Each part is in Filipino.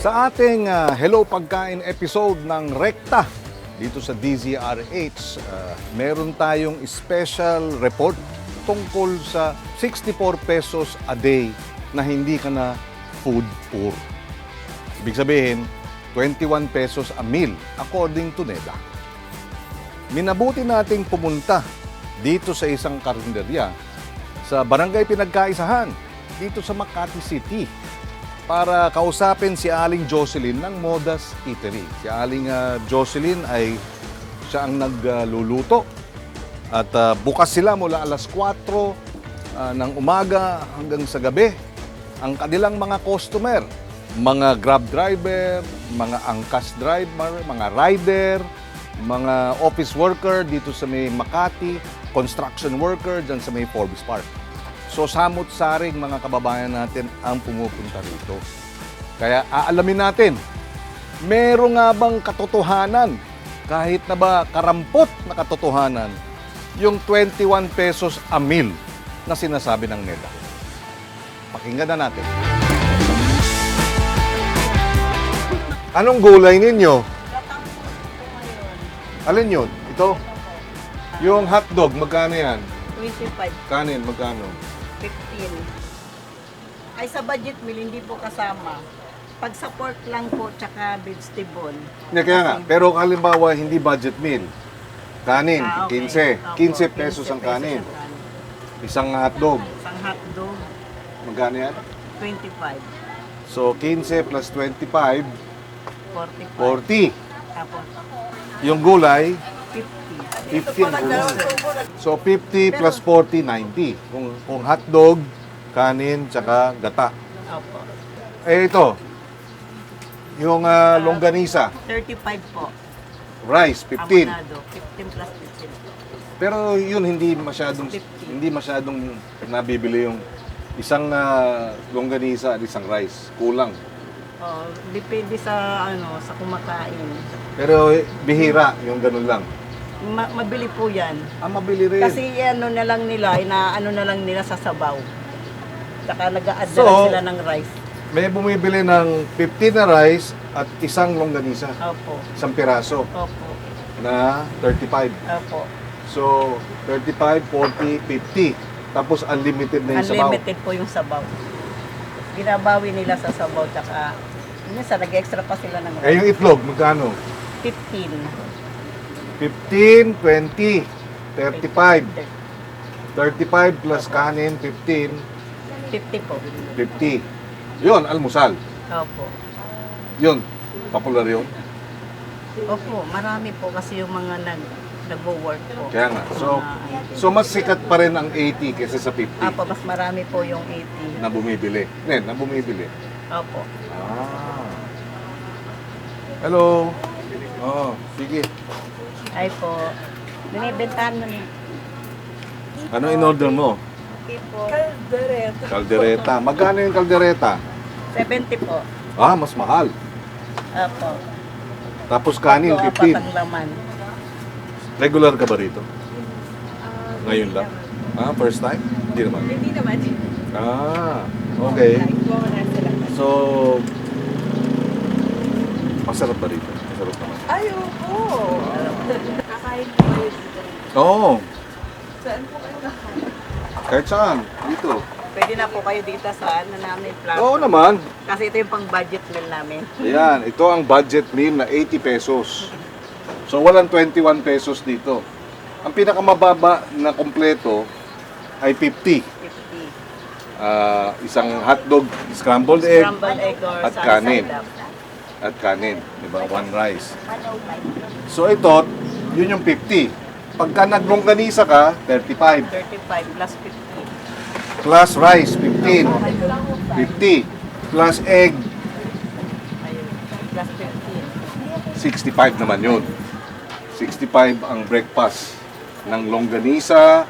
Sa ating ah, Hello Pagkain episode ng Rekta dito sa DZRH, ah, meron tayong special report tungkol sa 64 pesos a day na hindi ka na food poor. Ibig sabihin, 21 pesos a meal according to NEDA. Minabuti nating pumunta dito sa isang karinderya sa Barangay Pinagkaisahan dito sa Makati City para kausapin si Aling Jocelyn ng Modas Eatery. Si Aling ah, Jocelyn ay siya ang nagluluto at ah, bukas sila mula alas 4 ah, ng umaga hanggang sa gabi. Ang kanilang mga customer, mga grab driver, mga angkas driver, mga rider, mga office worker dito sa may Makati, construction worker dyan sa may Forbes Park. So samot-saring mga kababayan natin ang pumupunta rito. Kaya aalamin natin, meron nga bang katotohanan, kahit na ba karampot na katotohanan, yung 21 pesos a meal na sinasabi ng NEDA. Pakinggan na natin. Anong gulay ninyo? Alin yun? Ito? Yung hotdog, magkano yan? 25, Kanin, magkano? 15. Ay sa budget meal, hindi po kasama. Pag sa pork lang po, tsaka vegetable. Hindi, kaya nga. Pero halimbawa, hindi budget meal. Kanin, Ah, okay. 15. Opo, 15 pesos ang 15 kanin. ang kanin. Isang hotdog, Isang hotdog, magkano yan? 25. So, 15 plus 25, 45. 40. Tapos, Yung gulay, 50. 50 ang gulay. So, 50 plus 40, 90. Kung, kung hotdog, kanin, tsaka gata. Opo. Eh, ito. Yung ah, longganisa, 35 po. rice, 15. Amonado, 15 plus 15. Pero yun hindi masyadong 50. hindi masyadong nabibili yung isang ah, longganisa at isang rice. Kulang. Oh, depende sa ano sa kumakain. Pero eh, bihira yung ganun lang. Ma- mabili po 'yan. Ah, mabili rin. Kasi ano na lang nila, inaano na lang nila sa sabaw. Saka nag-a-add So, na lang sila ng rice. may bumibili ng 15 na rice at isang longganisa. Opo. Isang piraso Opo. na 35. Opo. So, 35, 40, 50. Tapos unlimited na yung sabaw. Unlimited po yung sabaw. Binabawi nila sa sabaw tsaka minsan nag-extra pa sila ng Eh, yung rice. itlog, magkano? 15. 15, 20, 35. 35 plus kanin, 15, 50 po. 50. Yun, almusal. Opo. Yun, popular yun. Opo, marami po kasi yung mga nag nagwo-work po. Kaya nga. So, so mas sikat pa rin ang 80 kaysa sa 50 Apo, mas marami po yung 80. na bumibili. Nen, na bumibili. Opo. Ah. Hello. Oh, sige. Ay po. Binibentahan mo ni. Ano in-order mo? Okay po. Caldereta. Kaldereta. Magkano yung kaldereta? 70 po. Ah, mas mahal. Opo. Tapos kanin, 15. apat ang laman. Regular ka ba rito? Ngayon lang? Ah, first time? Hindi naman. Hindi naman. Ah, okay. So, masarap ba rito? Masarap naman. Ay, opo. Kakain po kayo dito. Oo, Saan po kayo kakain? kahit saan. Dito. Pwede na po kayo dito sa ano namin plan. Oo naman. Kasi ito yung pang budget meal namin. Ayan, ito ang budget meal na 80 pesos. So, walang 21 pesos dito. Ang pinakamababa na kompleto ay 50. 50. Ah, isang hotdog, scrambled egg, Scrambled egg or At kanin. side up. at kanin. Diba? One rice. So, ito, yun yung 50. Pagka naglongganisa ka, 35. 35 plus 50. Plus rice, 15. 50. Plus egg, Ayun. Plus 15. 65 naman yun. 65 ang breakfast ng longganisa,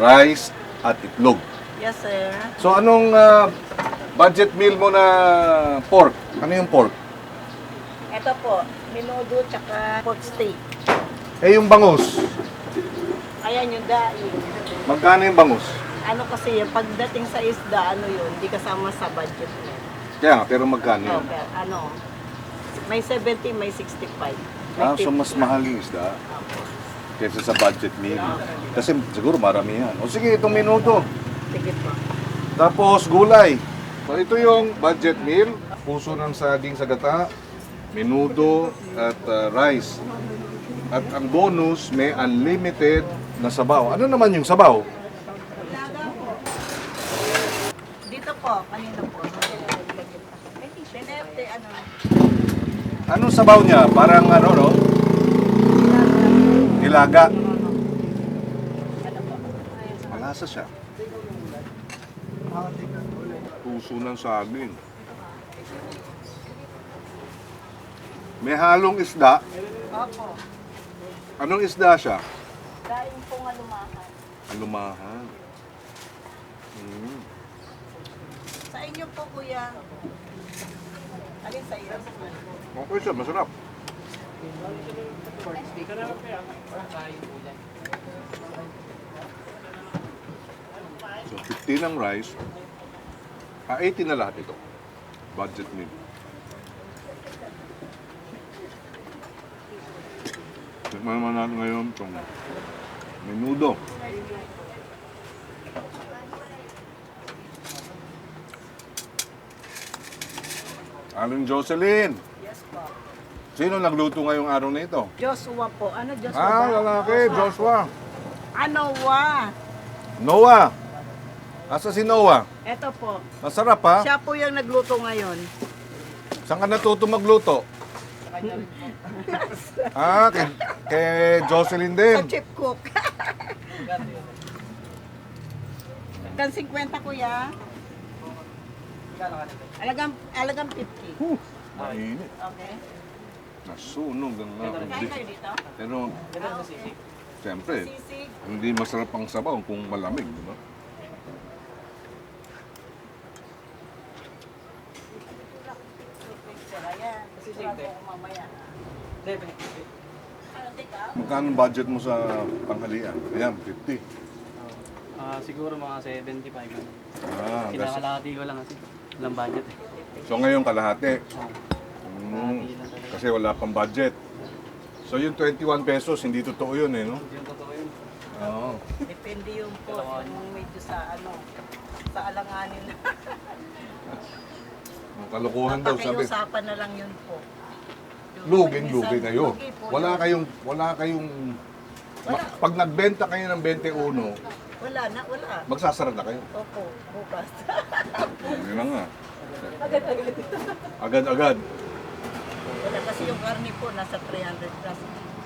rice, at itlog. Yes, sir. So anong ah, budget meal mo na pork? Ano yung pork? Ito po, minudo tsaka pork steak. Eh yung bangus. Ayan yung daing. Magkano yung bangus? Ano kasi yung pagdating sa isda, ano yun, hindi kasama sa budget mo. Kaya nga, pero magkano yun? Okay, ano, may 70, may 65. May Ah, so 50 mas mahal yung isda Opo. kaysa sa budget meal. Kasi siguro marami yan. O sige, itong minuto. Sige po. Tapos gulay. So ito yung budget meal. Puso ng saging sa gata, menudo at uh, rice. At ang bonus, may unlimited na sabaw. Ano naman yung sabaw? Dito po, kanina po. Denefte, ano, Anong sabaw niya? Parang ano, no? Ilaga. Malasa siya. Puso ng saging. May halong isda. Opo. Anong isda siya? Kain po nga lumakan. Alumahan. Mm. Sa inyo po, kuya. Alin sa iyo? Okay siya, masarap. So, 15 ang rice. Ah, 80 na lahat ito. Budget meal. Tikman naman natin ngayon itong menudo. Aling Jocelyn, Yes po. sino nagluto ngayong araw na ito? Joshua po. Ano Joshua? Ah, ba? lalaki, Joshua. Ano wa? Noah. Asa si Noah? Ito po. Masarap ha? Siya po yung nagluto ngayon. Saan ka natuto magluto? Ah, kay, kay Jocelyn Sa din. chip cook. Kan 50 kuya. Alagang, alagang 50. Huh, mainit. Okay. Nasunog ang Kain mga kayo dito? Pero, siyempre, Sisig. hindi masarap ang sabaw kung malamig, di ba? Sisig po mamaya. Ano, teka? Magkano budget mo sa panghalian? Ayan, 50. Ah, siguro mga 75 lang. Ah, that's- Kinakalahati ko lang kasi. Walang budget eh. so ngayon kalahati. Oh, Mm, kalahati lang talaga. kasi wala pang budget. So yung 21 pesos, hindi totoo yun eh, no? Hindi yung totoo yun. Oo. Depende yun po kung medyo sa ano, sa alanganin. Ang kalokohan daw sabi. Pakiusapan na lang yun po. Yung Luging minsan, kayo. lugi po Wala yun. kayong wala kayong Wala. ma- pag nagbenta kayo ng 21, Wala na, wala. magsasara na kayo. Opo, bukas. Yun na nga. Agad-agad. wala kasi yung karne po nasa 300 plus.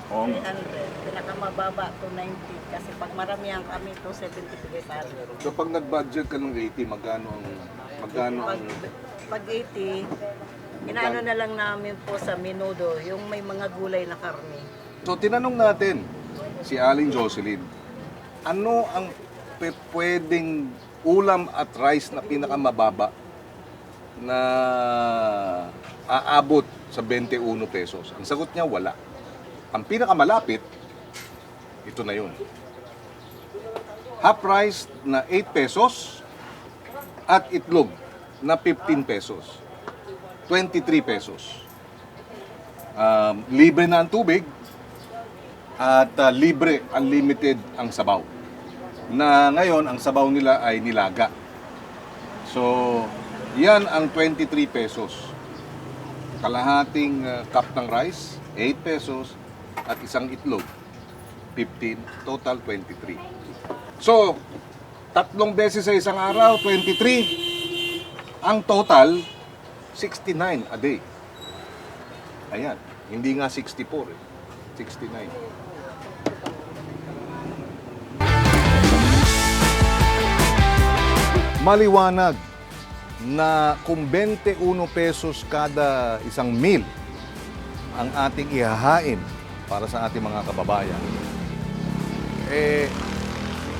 Oo. 300. Pinakamababa to 90. Kasi pag maramihan kami to 70 pesos. So pag nag-budget ka ng 80, magkano ang magkano Pag, pag 80, inaano na lang namin po sa menudo, yung may mga gulay na karne. So tinanong natin si Aling Jocelyn, ano ang pe- pwedeng ulam at rice na pinakamababa na aabot sa 21 pesos? Ang sagot niya, wala. Ang pinakamalapit, ito na yun. Half rice na 8 pesos at itlog na 15 pesos. 23 pesos. Um, libre na ang tubig at uh, libre, unlimited ang sabaw. Na ngayon, ang sabaw nila ay nilaga. So, yan ang 23 pesos. Kalahating uh, cup ng rice, 8 pesos, at isang itlog, 15, total 23. So, tatlong beses sa isang araw, 23. Ang total, 69 a day. Ayan, hindi nga 64 eh. 69. Maliwanag na kung 21 pesos kada isang meal ang ating ihahain para sa ating mga kababayan, eh,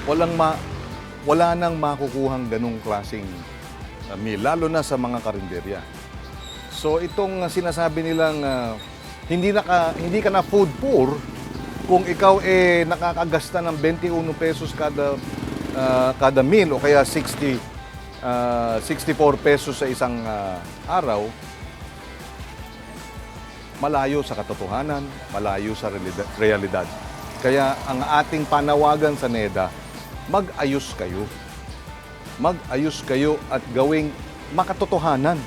walang ma, wala nang makukuhang ganong klaseng uh, meal, lalo na sa mga karinderya. So itong uh, sinasabi nilang uh, hindi na hindi ka na food poor kung ikaw eh nakakagasta ng 21 pesos kada uh, kada meal o kaya 60 ah, 64 pesos sa isang ah, araw, malayo sa katotohanan, malayo sa realida- realidad. Kaya ang ating panawagan sa NEDA, mag-ayos kayo. Mag-ayos kayo at gawing makatotohanan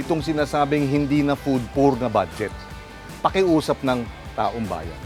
itong sinasabing hindi na food poor na budget. Pakiusap ng taong bayan.